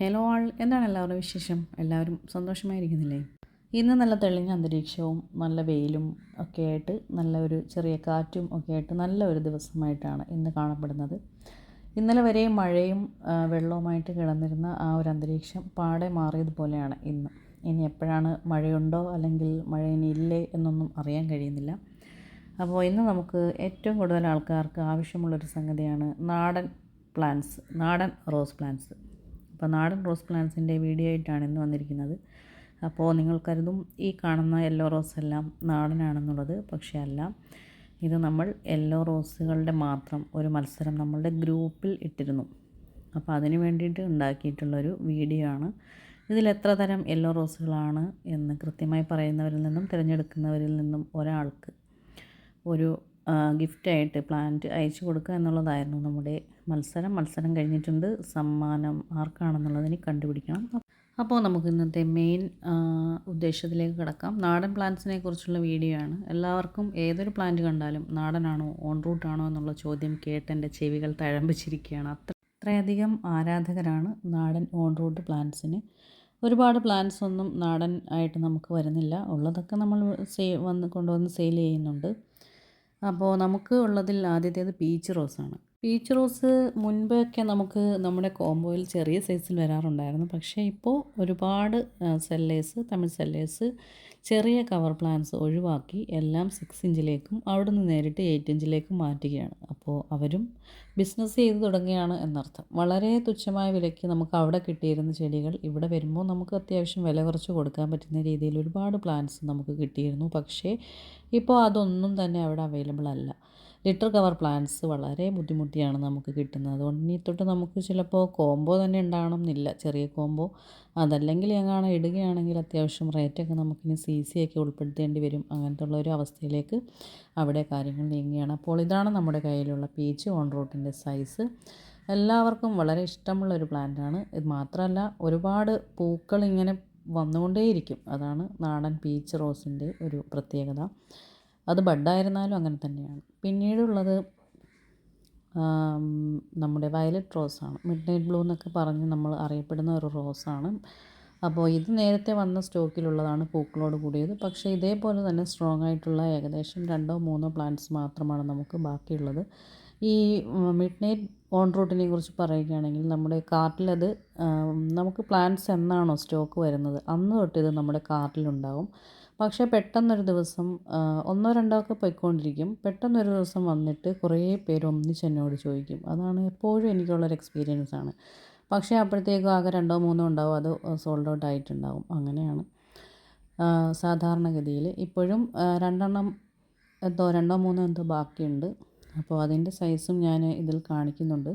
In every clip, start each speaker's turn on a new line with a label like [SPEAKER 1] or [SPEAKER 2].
[SPEAKER 1] Hello ആൾ എന്താണ് എല്ലാവരുടെ വിശേഷം? എല്ലാവരും സന്തോഷമായിരിക്കുന്നില്ലേ? ഇന്ന് നല്ല തെളിഞ്ഞ അന്തരീക്ഷവും നല്ല വെയിലും ഒക്കെ ആയിട്ട് നല്ല ഒരു ചെറിയ കാറ്റും ഒക്കെ ആയിട്ട് നല്ല ഒരു ദിവസമായിട്ടാണ് ഇന്ന് കാണപ്പെടുന്നത്. ഇന്നലെ വരെ മഴയും വെള്ളവുമായിട്ട് കിടന്നിരുന്ന ആ ഒരു അന്തരീക്ഷം പാടെ മാറിയതുപോലെയാണ് ഇന്ന്. ഇനി എപ്പോഴാണ് മഴയുണ്ടോ അല്ലെങ്കിൽ മഴ ഇനി ഇല്ലേ എന്നൊന്നും അറിയാൻ കഴിയുന്നില്ല. അപ്പോൾ ഇന്ന് നമുക്ക് ഏറ്റവും കൂടുതൽ ആൾക്കാർക്ക് ആവശ്യമുള്ളൊരു സംഗതിയാണ് നാടൻ പ്ലാന്റ്സ് നാടൻ റോസ് പ്ലാന്റ്സ് അപ്പോൾ നാടൻ റോസ് പ്ലാന്റ്സിന്റെ വീഡിയോ ആയിട്ടാണ് ഇന്ന് വന്നിരിക്കുന്നത്. അപ്പോൾ നിങ്ങൾ കരുതും ഈ കാണുന്ന യെല്ലോ റോസ് എല്ലാം നാടനാണെന്നുള്ളത്. പക്ഷേ അല്ല ഇത് നമ്മൾ യെല്ലോ റോസുകളുടെ മാത്രം ഒരു മത്സരം നമ്മളുടെ ഗ്രൂപ്പിൽ ഇട്ടിരുന്നു. അപ്പോൾ അതിന് വേണ്ടിയിട്ട് ഉണ്ടാക്കിയിട്ടുള്ളൊരു വീഡിയോ ആണ്. ഇതിൽ എത്ര തരം യെല്ലോ റോസുകളാണ് എന്ന് കൃത്യമായി പറയുന്നവരിൽ നിന്നും തിരഞ്ഞെടുക്കുന്നവരിൽ നിന്നും ഒരാൾക്ക് ഒരു ഗിഫ്റ്റായിട്ട് പ്ലാന്റ് അയച്ചു കൊടുക്കുക എന്നുള്ളതായിരുന്നു നമ്മുടെ മത്സരം. മത്സരം കഴിഞ്ഞിട്ടുണ്ട്. സമ്മാനം ആർക്കാണെന്നുള്ളതിന് കണ്ടുപിടിക്കണം. അപ്പോൾ നമുക്ക് ഇന്നത്തെ മെയിൻ ഉദ്ദേശത്തിലേക്ക് കിടക്കാം. നാടൻ പ്ലാന്റ്സിനെ കുറിച്ചുള്ള വീഡിയോ ആണ്. എല്ലാവർക്കും ഏതൊരു പ്ലാന്റ് കണ്ടാലും നാടനാണോ ഓൺ റൂട്ടാണോ എന്നുള്ള ചോദ്യം കേട്ട് എന്റെ ചെവികൾ തഴമ്പിച്ചിരിക്കുകയാണ്. അത്ര അത്രയധികം ആരാധകരാണ് നാടൻ ഓൺ റൂട്ട് പ്ലാന്റ്സിന് ഒരുപാട് പ്ലാന്റ്സ് ഒന്നും നാടൻ ആയിട്ട് നമുക്ക് വരുന്നില്ല. ഉള്ളതൊക്കെ നമ്മൾ സേ വന്ന് കൊണ്ടുവന്ന് സെയിൽ ചെയ്യുന്നുണ്ട്. അപ്പോൾ നമുക്ക് ഉള്ളതിൽ ആദ്യത്തേത് പീച്ച് റോസാണ്. പീച്ച് റോസ് മുൻപൊക്കെ നമുക്ക് നമ്മുടെ കോംബോയിൽ ചെറിയ സൈസിൽ വരാറുണ്ടായിരുന്നു. പക്ഷേ ഇപ്പോൾ ഒരുപാട് സെല്ലേഴ്സ് തമിഴ് സെല്ലേഴ്സ് ചെറിയ കവർ പ്ലാന്റ്സ് ഒഴിവാക്കി എല്ലാം സിക്സ് ഇഞ്ചിലേക്കും അവിടെ നിന്ന് നേരിട്ട് എയ്റ്റ് ഇഞ്ചിലേക്കും മാറ്റുകയാണ്. അപ്പോൾ അവരും ബിസിനസ് ചെയ്ത് തുടങ്ങുകയാണ് എന്നർത്ഥം. വളരെ തുച്ഛമായ വിലയ്ക്ക് നമുക്ക് അവിടെ കിട്ടിയിരുന്ന ചെടികൾ ഇവിടെ വരുമ്പോൾ നമുക്ക് അത്യാവശ്യം വില കുറച്ച് കൊടുക്കാൻ പറ്റുന്ന രീതിയിൽ ഒരുപാട് പ്ലാന്റ്സ് നമുക്ക് കിട്ടിയിരുന്നു. പക്ഷേ ഇപ്പോൾ അതൊന്നും തന്നെ അവിടെ അവൈലബിൾ അല്ല. ലിറ്റർ കവർ പ്ലാന്റ്സ് വളരെ ബുദ്ധിമുട്ടിയാണ് നമുക്ക് കിട്ടുന്നത്. അതുകൊണ്ട് ഇനി തൊട്ട് നമുക്ക് ചിലപ്പോൾ കോംബോ തന്നെ ഉണ്ടാകണം എന്നില്ല. ചെറിയ കോംബോ അതല്ലെങ്കിൽ എങ്ങാണ് ഇടുകയാണെങ്കിൽ അത്യാവശ്യം റേറ്റൊക്കെ നമുക്കിനി സി സി ഒക്കെ ഉൾപ്പെടുത്തേണ്ടി വരും. അങ്ങനത്തെ ഉള്ള ഒരു അവസ്ഥയിലേക്ക് അവിടെ കാര്യങ്ങൾ നീങ്ങുകയാണ്. അപ്പോൾ ഇതാണ് നമ്മുടെ കയ്യിലുള്ള പീച്ച് ഓൺ റൂട്ടിന്റെ സൈസ് എല്ലാവർക്കും വളരെ ഇഷ്ടമുള്ള ഒരു പ്ലാന്റാണ് ഇത് മാത്രമല്ല ഒരുപാട് പൂക്കൾ ഇങ്ങനെ വന്നുകൊണ്ടേയിരിക്കും. അതാണ് നാടൻ പീച്ച് റോസിന്റെ ഒരു പ്രത്യേകത. അത് ബഡായിരുന്നാലും അങ്ങനെ തന്നെയാണ്. പിന്നീടുള്ളത് നമ്മുടെ വയലറ്റ് റോസാണ്. മിഡ് നൈറ്റ് ബ്ലൂ എന്നൊക്കെ പറഞ്ഞ് നമ്മൾ അറിയപ്പെടുന്ന ഒരു റോസാണ്. അപ്പോൾ ഇത് നേരത്തെ വന്ന സ്റ്റോക്കിലുള്ളതാണ് പൂക്കളോട് കൂടിയത്. പക്ഷേ ഇതേപോലെ തന്നെ സ്ട്രോങ് ആയിട്ടുള്ള ഏകദേശം രണ്ടോ മൂന്നോ പ്ലാന്റ്സ് മാത്രമാണ് നമുക്ക് ബാക്കിയുള്ളത്. ഈ മിഡ് നൈറ്റ് ഓൺ റൂട്ടിനെ കുറിച്ച് പറയുകയാണെങ്കിൽ നമ്മുടെ കാർട്ടിലത് നമുക്ക് പ്ലാന്റ്സ് എന്നാണോ സ്റ്റോക്ക് വരുന്നത്? അന്ന് തൊട്ട് ഇത് നമ്മുടെ കാർട്ടിലുണ്ടാവും. പക്ഷേ പെട്ടെന്നൊരു ദിവസം ഒന്നോ രണ്ടോ ഒക്കെ പോയിക്കൊണ്ടിരിക്കും. പെട്ടെന്നൊരു ദിവസം വന്നിട്ട് കുറേ പേര് ഒന്നിച്ച് എന്നോട് ചോദിക്കും. അതാണ് എപ്പോഴും എനിക്കുള്ളൊരു എക്സ്പീരിയൻസ് ആണ്. പക്ഷേ അപ്പോഴത്തേക്കും ആകെ രണ്ടോ മൂന്നോ ഉണ്ടാവും അത് സോൾഡ് ഔട്ട് ആയിട്ടുണ്ടാവും. അങ്ങനെയാണ്. സാധാരണഗതിയിൽ ഇപ്പോഴും രണ്ടെണ്ണം എന്തോ രണ്ടോ മൂന്നോ എന്തോ ബാക്കിയുണ്ട്. അപ്പോൾ അതിന്റെ സൈസും ഞാൻ ഇതിൽ കാണിക്കുന്നുണ്ട്.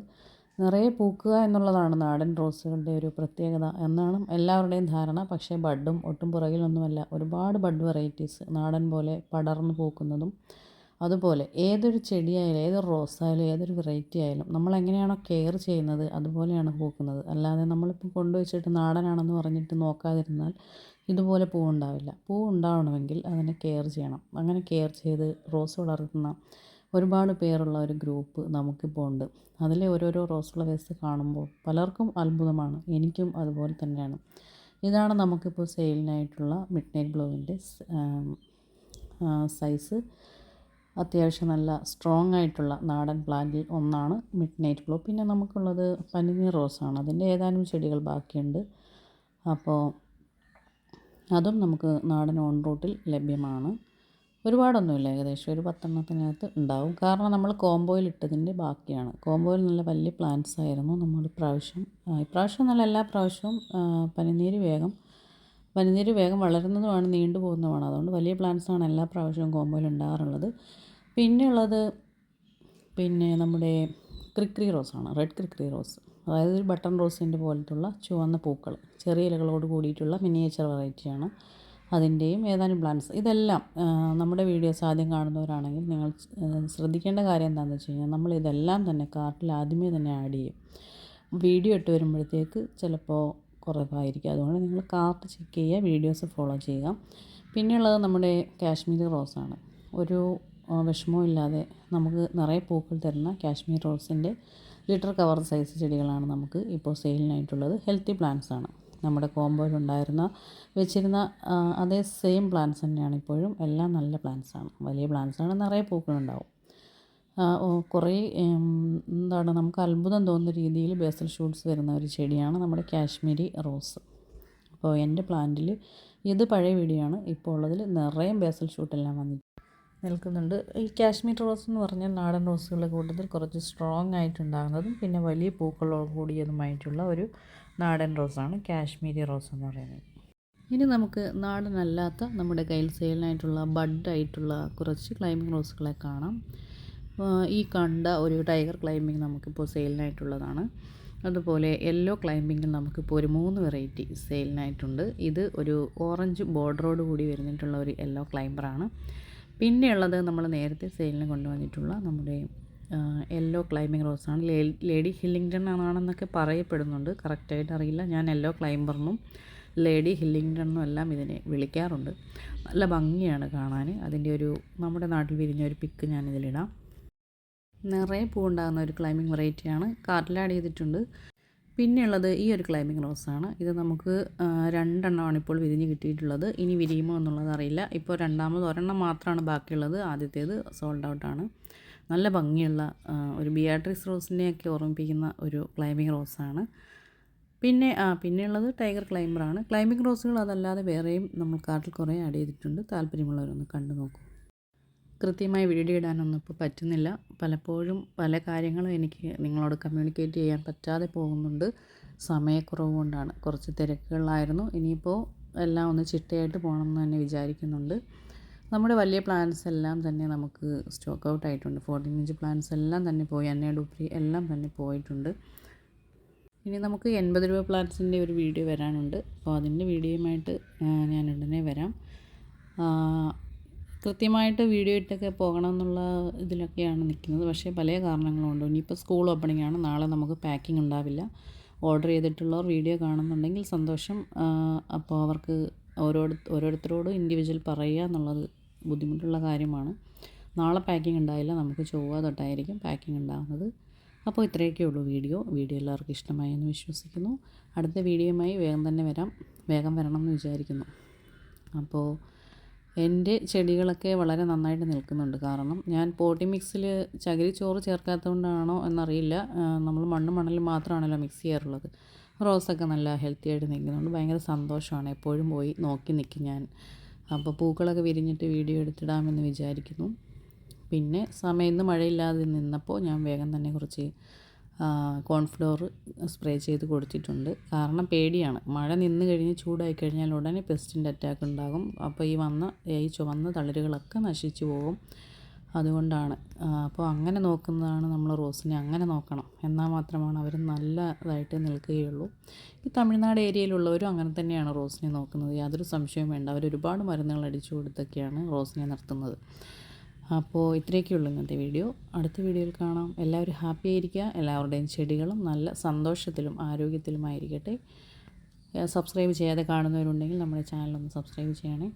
[SPEAKER 1] നിറയെ പൂക്കുക എന്നുള്ളതാണ് നാടൻ റോസുകളുടെ ഒരു പ്രത്യേകത എന്നാണ് എല്ലാവരുടെയും ധാരണ. പക്ഷേ ബഡും ഒട്ടും പുറകിലൊന്നുമല്ല. ഒരുപാട് ബഡ് വെറൈറ്റീസ് നാടൻ പോലെ പടർന്നു പൂക്കുന്നതും അതുപോലെ ഏതൊരു ചെടിയായാലും ഏതൊരു റോസായാലും ഏതൊരു വെറൈറ്റി ആയാലും നമ്മൾ എങ്ങനെയാണോ കെയർ ചെയ്യുന്നത് അതുപോലെയാണ് പൂക്കുന്നത്. അല്ലാതെ നമ്മളിപ്പോൾ കൊണ്ടുവച്ചിട്ട് നാടനാണെന്ന് പറഞ്ഞിട്ട് നോക്കാതിരുന്നാൽ ഇതുപോലെ പൂവുണ്ടാവില്ല. പൂ ഉണ്ടാവണമെങ്കിൽ അതിനെ കെയർ ചെയ്യണം. അങ്ങനെ കെയർ ചെയ്ത് റോസ് വളർത്തുന്ന ഒരുപാട് പേരുള്ള ഒരു ഗ്രൂപ്പ് നമുക്കിപ്പോൾ ഉണ്ട്. അതിലെ ഓരോരോ റോസ് ഫ്ലവേഴ്സ് കാണുമ്പോൾ പലർക്കും അത്ഭുതമാണ്. എനിക്കും അതുപോലെ തന്നെയാണ്. ഇതാണ് നമുക്കിപ്പോൾ സെയിലിനായിട്ടുള്ള മിഡ് നൈറ്റ് ബ്ലൂവിന്റെ സൈസ് അത്യാവശ്യം നല്ല സ്ട്രോങ് ആയിട്ടുള്ള നാടൻ പ്ലാന്റിൽ ഒന്നാണ് മിഡ് നൈറ്റ് ബ്ലൂ പിന്നെ നമുക്കുള്ളത് പനിനീർ റോസാണ് അതിന്റെ ഏതാനും ചെടികൾ ബാക്കിയുണ്ട്. അപ്പോൾ അതും നമുക്ക് നാടൻ ഓൺ റൂട്ടിൽ ലഭ്യമാണ്. ഒരുപാടൊന്നുമില്ല. ഏകദേശം ഒരു പത്തെണ്ണത്തിനകത്ത് ഉണ്ടാവും. കാരണം നമ്മൾ കോംബോയിൽ ഇട്ടതിന്റെ ബാക്കിയാണ്. കോംബോയിൽ നല്ല വലിയ പ്ലാന്റ്സ് ആയിരുന്നു. നമ്മൾ ഇപ്രാവശ്യം ഇപ്രാവശ്യം നല്ല എല്ലാ പ്രാവശ്യവും പനിനീര് വേഗം പനിനീര് വേഗം വളരുന്നതുമാണ് നീണ്ടു പോകുന്നതുമാണ്. അതുകൊണ്ട് വലിയ പ്ലാന്റ്സാണ് എല്ലാ പ്രാവശ്യവും കോംബോയിൽ ഉണ്ടാകാറുള്ളത്. പിന്നെയുള്ളത് പിന്നെ നമ്മുടെ ക്രിക്രി റോസാണ് റെഡ് ക്രിക്രി റോസ്. അതായത് ഒരു ബട്ടൺ റോസിന്റെ പോലത്തുള്ള ചുവന്ന പൂക്കൾ. ചെറിയ ഇലകളോട് കൂടിയിട്ടുള്ള മിനിയേച്ചർ വെറൈറ്റിയാണ് അതിന്റെയും ഏതാനും പ്ലാൻസ് ഇതെല്ലാം നമ്മുടെ വീഡിയോസ് ആദ്യം കാണുന്നവരാണെങ്കിൽ നിങ്ങൾ ശ്രദ്ധിക്കേണ്ട കാര്യം എന്താണെന്ന് വെച്ച് കഴിഞ്ഞാൽ നമ്മൾ ഇതെല്ലാം തന്നെ കാർട്ടിൽ ആദ്യമേ തന്നെ ആഡ് ചെയ്യും. വീഡിയോ ഇട്ട് വരുമ്പോഴത്തേക്ക് ചിലപ്പോൾ കുറവായിരിക്കും. അതുകൊണ്ട് നിങ്ങൾ കാർട്ട് ചെക്ക് ചെയ്യുക വീഡിയോസ് ഫോളോ ചെയ്യുക. പിന്നെയുള്ളത് നമ്മുടെ കാശ്മീരി റോസാണ് ഒരു വിഷമവും ഇല്ലാതെ നമുക്ക് നിറയെ പൂക്കൾ തരുന്ന കാശ്മീർ റോസിന്റെ ലിറ്റർ കവർ സൈസ് ചെടികളാണ് നമുക്ക് ഇപ്പോൾ സെയിലിനായിട്ടുള്ളത് ഹെൽത്തി പ്ലാന്റ്സ് ആണ്. നമ്മുടെ കോമ്പോയിലുണ്ടായിരുന്ന വെച്ചിരുന്ന അതേ സെയിം പ്ലാന്റ്സ് തന്നെയാണ് ഇപ്പോഴും. എല്ലാം നല്ല പ്ലാന്റ്സാണ് വലിയ പ്ലാന്റ്സാണ് നിറയെ പൂക്കളുണ്ടാവും. കുറേ എന്താണ് നമുക്ക് അത്ഭുതം തോന്നുന്ന രീതിയിൽ ബേസൽ ഷൂട്ട്സ് വരുന്ന ഒരു ചെടിയാണ് നമ്മുടെ കാശ്മീരി റോസ്. അപ്പോൾ എന്റെ പ്ലാന്റിൽ ഇത് പഴയ വീടിയാണ് ഇപ്പോൾ ഉള്ളതിൽ നിറയെ ബേസൽ ഷൂട്ടെല്ലാം വന്നിട്ട് നിൽക്കുന്നുണ്ട്. ഈ കാശ്മീർ റോസ് എന്ന് പറഞ്ഞാൽ നാടൻ റോസുകളുടെ കൂട്ടത്തിൽ കുറച്ച് സ്ട്രോങ് ആയിട്ടുണ്ടാകുന്നതും പിന്നെ വലിയ പൂക്കളോട് കൂടിയതുമായിട്ടുള്ള ഒരു നാടൻ റോസാണ് കാശ്മീരി റോസ് എന്ന് പറയുന്നത്. ഇനി നമുക്ക് നാടനല്ലാത്ത നമ്മുടെ കയ്യിൽ സെയിലിനായിട്ടുള്ള ബഡായിട്ടുള്ള കുറച്ച് ക്ലൈമ്പിംഗ് റോസുകളെ കാണാം. ഈ കണ്ട ഒരു ടൈഗർ ക്ലൈമ്പിംഗ് നമുക്കിപ്പോൾ സെയിലിനായിട്ടുള്ളതാണ്. അതുപോലെ യെല്ലോ ക്ലൈമ്പിങ്ങിൽ നമുക്കിപ്പോൾ ഒരു മൂന്ന് വെറൈറ്റി സെയിലിനായിട്ടുണ്ട്. ഇത് ഒരു ഓറഞ്ച് ബോർഡറോട് കൂടി വരുന്നിട്ടുള്ള ഒരു യെല്ലോ ക്ലൈംബറാണ് പിന്നെയുള്ളത് നമ്മൾ നേരത്തെ സെയിലിന് കൊണ്ടുവന്നിട്ടുള്ള നമ്മുടെ യെല്ലോ ക്ലൈമ്പിംഗ് റോസാണ് ലേഡി ഹില്ലിങ്ടൺ ആണെന്നൊക്കെ പറയപ്പെടുന്നുണ്ട്. കറക്റ്റായിട്ട് അറിയില്ല. ഞാൻ യെല്ലോ ക്ലൈംബറിനും ലേഡി ഹില്ലിങ്ടണും എല്ലാം ഇതിനെ വിളിക്കാറുണ്ട്. നല്ല ഭംഗിയാണ് കാണാൻ. അതിന്റെ ഒരു നമ്മുടെ നാട്ടിൽ വിരിഞ്ഞ ഒരു പിക്ക് ഞാനിതിലിടാം. നിറയെ പൂവുണ്ടാകുന്ന ഒരു ക്ലൈമ്പിംഗ് വെറൈറ്റിയാണ് കാർട്ടിൽ ആഡ് ചെയ്തിട്ടുണ്ട്. പിന്നെയുള്ളത് ഈ ഒരു ക്ലൈമ്പിംഗ് റോസാണ് ഇത് നമുക്ക് രണ്ടെണ്ണമാണ് ഇപ്പോൾ വിരിഞ്ഞ് കിട്ടിയിട്ടുള്ളത്. ഇനി വിരിയുമോ എന്നുള്ളത് അറിയില്ല. ഇപ്പോൾ രണ്ടാമത് ഒരെണ്ണം മാത്രമാണ് ബാക്കിയുള്ളത്. ആദ്യത്തേത് സോൾഡ് ഔട്ടാണ് നല്ല ഭംഗിയുള്ള ഒരു ബിയാട്രിക്സ് റോസിനെയൊക്കെ ഓർമ്മിപ്പിക്കുന്ന ഒരു ക്ലൈമ്പിംഗ് റോസാണ് പിന്നെ ആ പിന്നെയുള്ളത് ടൈഗർ ക്ലൈംബറാണ് ക്ലൈമ്പിംഗ് റോസുകൾ അതല്ലാതെ വേറെയും നമ്മൾ കാട്ടിൽ കുറേ ആഡ് ചെയ്തിട്ടുണ്ട്. താല്പര്യമുള്ളവരൊന്ന് കണ്ടു നോക്കൂ. കൃത്യമായി വീഡിയോ ഇടാനൊന്നും ഇപ്പോൾ പറ്റുന്നില്ല. പലപ്പോഴും പല കാര്യങ്ങളും എനിക്ക് നിങ്ങളോട് കമ്മ്യൂണിക്കേറ്റ് ചെയ്യാൻ പറ്റാതെ പോകുന്നുണ്ട്. സമയക്കുറവ് കൊണ്ടാണ്. കുറച്ച് തിരക്കുകളിലായിരുന്നു. ഇനിയിപ്പോൾ എല്ലാം ഒന്ന് ചിട്ടയായിട്ട് പോകണം എന്ന് തന്നെ വിചാരിക്കുന്നുണ്ട്. നമ്മുടെ വലിയ പ്ലാൻസ് എല്ലാം തന്നെ നമുക്ക് സ്റ്റോക്ക് ഔട്ട് ആയിട്ടുണ്ട്. ഫോർട്ടീൻ ഇഞ്ച് പ്ലാൻസ് എല്ലാം തന്നെ പോയി അന്നേ ഡുപ്രി എല്ലാം തന്നെ പോയിട്ടുണ്ട്. ഇനി നമുക്ക് എൺപത് രൂപ പ്ലാൻസിന്റെ ഒരു വീഡിയോ വരാനുണ്ട്. അപ്പോൾ അതിന്റെ വീഡിയോയുമായിട്ട് ഞാൻ ഉടനെ വരാം. കൃത്യമായിട്ട് വീഡിയോ ഇട്ടൊക്കെ പോകണം എന്നുള്ള ഇതിലൊക്കെയാണ് നിൽക്കുന്നത്. പക്ഷേ പല കാരണങ്ങളുണ്ട്. ഇനിയിപ്പോൾ സ്കൂൾ ഓപ്പണിംഗ് ആണ്. നാളെ നമുക്ക് പാക്കിംഗ് ഉണ്ടാവില്ല. ഓർഡർ ചെയ്തിട്ടുള്ളവർ വീഡിയോ കാണുന്നുണ്ടെങ്കിൽ സന്തോഷം. അപ്പോൾ അവർക്ക് ഓരോ ഓരോരുത്തരോടും ഇൻഡിവിജ്വൽ പറയുക എന്നുള്ളത് ബുദ്ധിമുട്ടുള്ള കാര്യമാണ്. നാളെ പാക്കിംഗ് ഉണ്ടായില്ല. നമുക്ക് ചൊവ്വ തൊട്ടായിരിക്കും പാക്കിംഗ് ഉണ്ടാകുന്നത് അപ്പോൾ ഇത്രയൊക്കെ ഉള്ളൂ വീഡിയോ. വീഡിയോ എല്ലാവർക്കും ഇഷ്ടമായി എന്ന് വിശ്വസിക്കുന്നു. അടുത്ത വീഡിയോയുമായി വേഗം തന്നെ വരാം. വേഗം വരണം എന്ന് വിചാരിക്കുന്നു. അപ്പോൾ എന്റെ ചെടികളൊക്കെ വളരെ നന്നായിട്ട് നിൽക്കുന്നുണ്ട്. കാരണം ഞാൻ പോട്ടി മിക്സിൽ ചകിരിച്ചോറ് ചേർക്കാത്തതുകൊണ്ടാണോ എന്നറിയില്ല. നമ്മൾ മണ്ണ് മണലും മാത്രമാണല്ലോ മിക്സ് ചെയ്യാറുള്ളത്. റോസൊക്കെ നല്ല ഹെൽത്തി ആയിട്ട് നിൽക്കുന്നുണ്ട്. ഭയങ്കര സന്തോഷമാണ്. എപ്പോഴും പോയി നോക്കി നിൽക്കും ഞാൻ. അപ്പോൾ പൂക്കളൊക്കെ വിരിഞ്ഞിട്ട് വീഡിയോ എടുത്തിടാമെന്ന് വിചാരിക്കുന്നു. പിന്നെ സമയം മഴയില്ലാതെ നിന്നപ്പോൾ ഞാൻ വേഗം തന്നെ കുറച്ച് കോൺഫ്ലോർ സ്പ്രേ ചെയ്ത് കൊടുത്തിട്ടുണ്ട്. കാരണം പേടിയാണ്. മഴ നിന്ന് കഴിഞ്ഞ് ചൂടായി കഴിഞ്ഞാൽ ഉടനെ പെസ്റ്റിന്റെ അറ്റാക്ക് ഉണ്ടാകും. അപ്പോൾ ഈ വന്ന ഈ ചുവന്ന തളിരുകളൊക്കെ നശിച്ചു പോകും. അതുകൊണ്ടാണ്. അപ്പോൾ അങ്ങനെ നോക്കുന്നതാണ് നമ്മൾ റോസിനെ അങ്ങനെ നോക്കണം. എന്നാൽ മാത്രമാണ് അവർ നല്ലതായിട്ട് നിൽക്കുകയുള്ളൂ. ഈ തമിഴ്നാട് ഏരിയയിലുള്ളവരും അങ്ങനെ തന്നെയാണ് റോസിനെ നോക്കുന്നത്. യാതൊരു സംശയവും വേണ്ട. അവർ ഒരുപാട് മരുന്നുകൾ അടിച്ചു കൊടുത്തൊക്കെയാണ് റോസിനെ നിർത്തുന്നത്. അപ്പോൾ ഇത്രയൊക്കെ ഉള്ളൂ ഇന്നത്തെ വീഡിയോ. അടുത്ത വീഡിയോയിൽ കാണാം. എല്ലാവരും ഹാപ്പി ആയിരിക്കുക. എല്ലാവരുടെയും ചെടികളും നല്ല സന്തോഷത്തിലും ആരോഗ്യത്തിലുമായിരിക്കട്ടെ. സബ്സ്ക്രൈബ് ചെയ്യാതെ കാണുന്നവരുണ്ടെങ്കിൽ നമ്മുടെ ചാനലൊന്ന് സബ്സ്ക്രൈബ് ചെയ്യണേ.